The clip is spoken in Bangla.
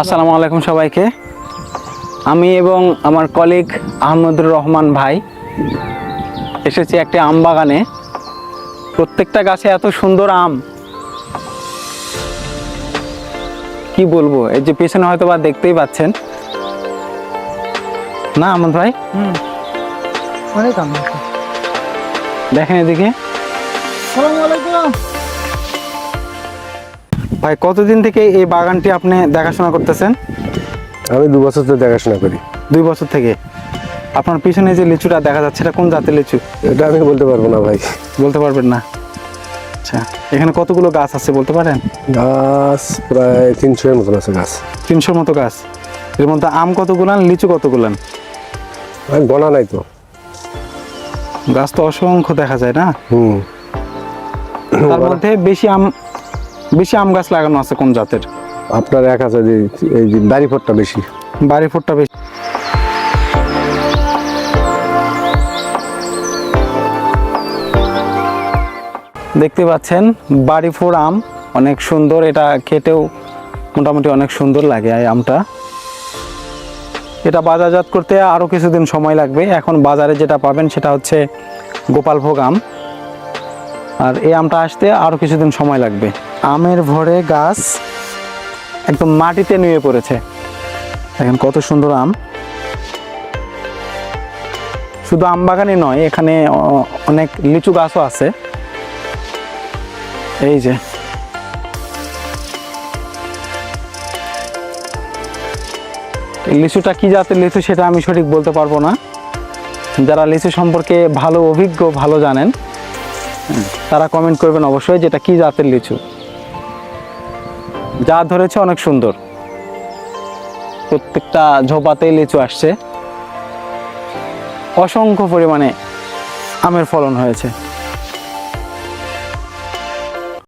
আসসালামু আলাইকুম সবাইকে। আমি এবং আমার কলিগ আহমদুর রহমান ভাই এসেছি একটি আম বাগানে। প্রত্যেকটা গাছে এত সুন্দর আম। কি বলব? এই যে পেছনে হয়তো বা দেখতেই পাচ্ছেন। না আহমদ ভাই? অনেক আম দেখেন এদিকে। সালামু আলাইকুম। ভাই কতদিন থেকে এই বাগানটি আপনি দেখাশোনা করতেছেন? আমি দু বছর ধরে দেখাশোনা করি। দুই বছর থেকে। আপনার পিছনে যে লিচুটা দেখা যাচ্ছে এটা কোন জাতের লিচু? এটা আমি বলতে পারব না ভাই। বলতে পারবেন না? আচ্ছা এখানে কতগুলো গাছ আছে বলতে পারেন? গাছ প্রায় তিনশো মতো আছে গাছ। তিনশোর মতো গাছ। এর মধ্যে আম কতগুলান লিচু কতগুলান? আমি বনা নাই তো। গাছ তো অসংখ্য দেখা যায় না? হুম। তার মধ্যে বেশি আম বেশি আম গাছ লাগানো আছে কোন জাতের? আপনার এক আছে যে এই যে দাড়ি ফোটটা বেশি। বাড়ি ফুটটা বেশি। দেখতে পাচ্ছেন বাড়ি ফোর আম অনেক সুন্দর এটা খেতেও মোটামুটি অনেক সুন্দর লাগে এই আমটা। এটা বাজারজাত করতে আরও কিছুদিন সময় লাগবে। এখন বাজারে যেটা পাবেন সেটা হচ্ছে গোপালভোগ আম। আর এই আমটা আসতে আরও কিছুদিন সময় লাগবে। আমের ভরে গাছ একদম মাটিতে নুয়ে পড়েছে। দেখেন কত সুন্দর আম। শুধু আম বাগানই নয়, এখানে অনেক লিচু গাছও আছে। এই যে। লিচুটা কি জাতের লিচু সেটা আমি সঠিক বলতে পারব না। যারা লিচু সম্পর্কে ভালো অভিজ্ঞ, ভালো জানেন। তারা কমেন্ট করবেন অবশ্যই যেটা কি জাতের লিচু। যা ধরেছে অনেক সুন্দর। প্রত্যেকটা ঝোপাতেই লিচু আসছে। অসংখ্য পরিমাণে আমের ফলন হয়েছে।